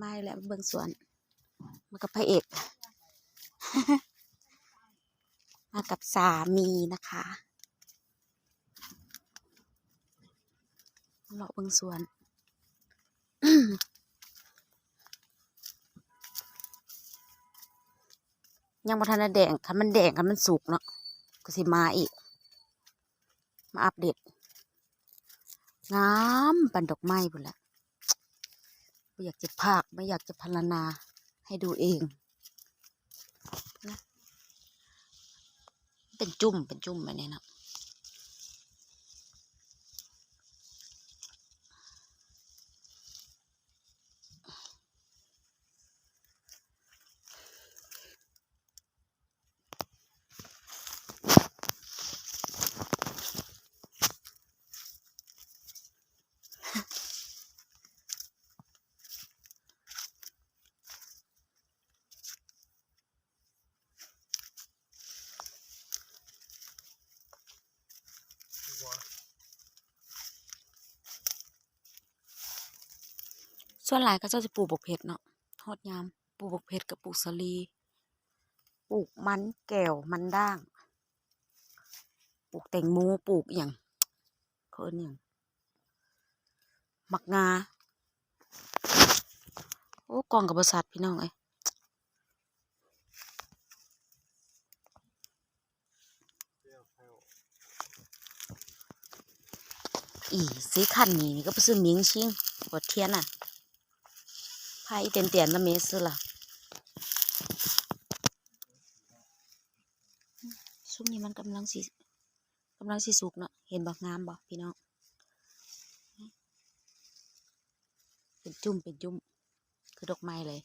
ไม่แหละเบิ่งสวนมากับพระเอก มากับสามีนะคะเลาะเบิ่งสวนยังบ่ทันแดงคันมันแดงคันมันสุกเนาะก็สิมาอีก มาอัปเดตงามปันดอกไม้พุ่นแหละ ไม่อยากจะพากไม่อยากจะพรรณนาให้ดูเองนะเป็นจุ่มเป็นจุ่มแบบนี้นะ ส่วนหลายก็เจ้าจะปลูกบกเพชรเนาะฮอดยามปลูกบกเพชรกับปลูกสลีปลูกมันแก้วมันด่าง ปลูกแตงโมปลูกอย่างเขินอย่างมักงาโอ้กองกับบริษัทพี่น้องเอ้อีสีขันนี่นี่ก็ไปซื้อหมิงชิงกดเทียนอะ พายอีเตียนเตียนละเมซื้อละช่วงนี้มันกำลังสีกำลังสีสุกเนาะเห็นบอกงามบอกพี่น้องเป็นจุ่มเป็นจุ่มคือดอกไม้เลย